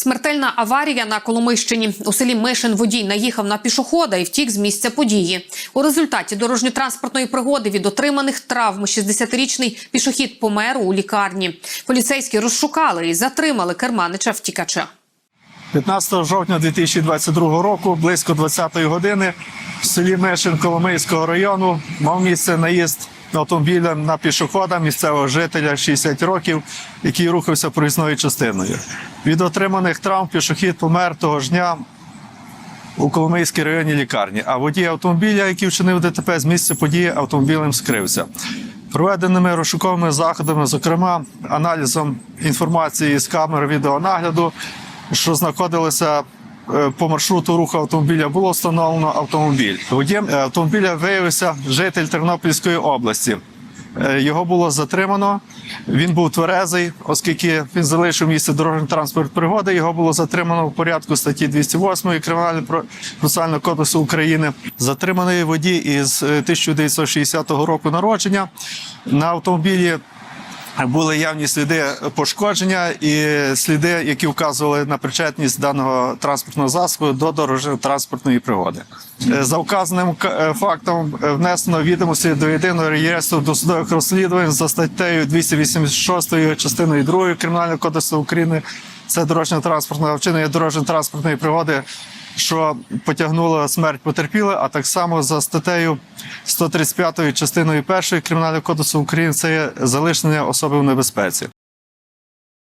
Смертельна аварія на Коломийщині. У селі Мишин водій наїхав на пішохода і втік з місця події. У результаті дорожньо-транспортної пригоди від отриманих травм 60-річний пішохід помер у лікарні. Поліцейські розшукали і затримали керманича втікача. 15 жовтня 2022 року, близько 20-ї години, в селі Мишин Коломийського району мав місце наїзд автомобілем на пішохода місцевого жителя 60 років, який рухався проїзною частиною. Від отриманих травм пішохід помер того ж дня у Коломийській районній лікарні, а водій автомобіля, який вчинив ДТП з місця події, автомобілем скрився. Проведеними розшуковими заходами, зокрема аналізом інформації з камер відеонагляду, що знаходилися е, по маршруту руху автомобіля, було встановлено автомобіль. Водієм е, автомобіля виявився житель Тернопільської області. Е, Його було затримано. Він був тверезий, оскільки він залишив місце дорожньої транспорт пригоди. Його було затримано в порядку статті 208 Кримінального процесуального кодексу України. Затриманий водій із е, 1960 року народження на автомобілі. Були явні сліди пошкодження і сліди, які вказували на причетність даного транспортного засобу до дорожньо-транспортної пригоди. Е, За вказаним е, фактом е, внесено відомості до єдиного реєстру досудових розслідувань за статтею 286 частиною 2 Кримінального кодексу України. Це дорожньо-транспортне вчинення дорожньо-транспортної пригоди, що потягнуло смерть потерпілої, а так само за статтею 135 частиною 1 Кримінального кодексу України це є залишення особи в небезпеці.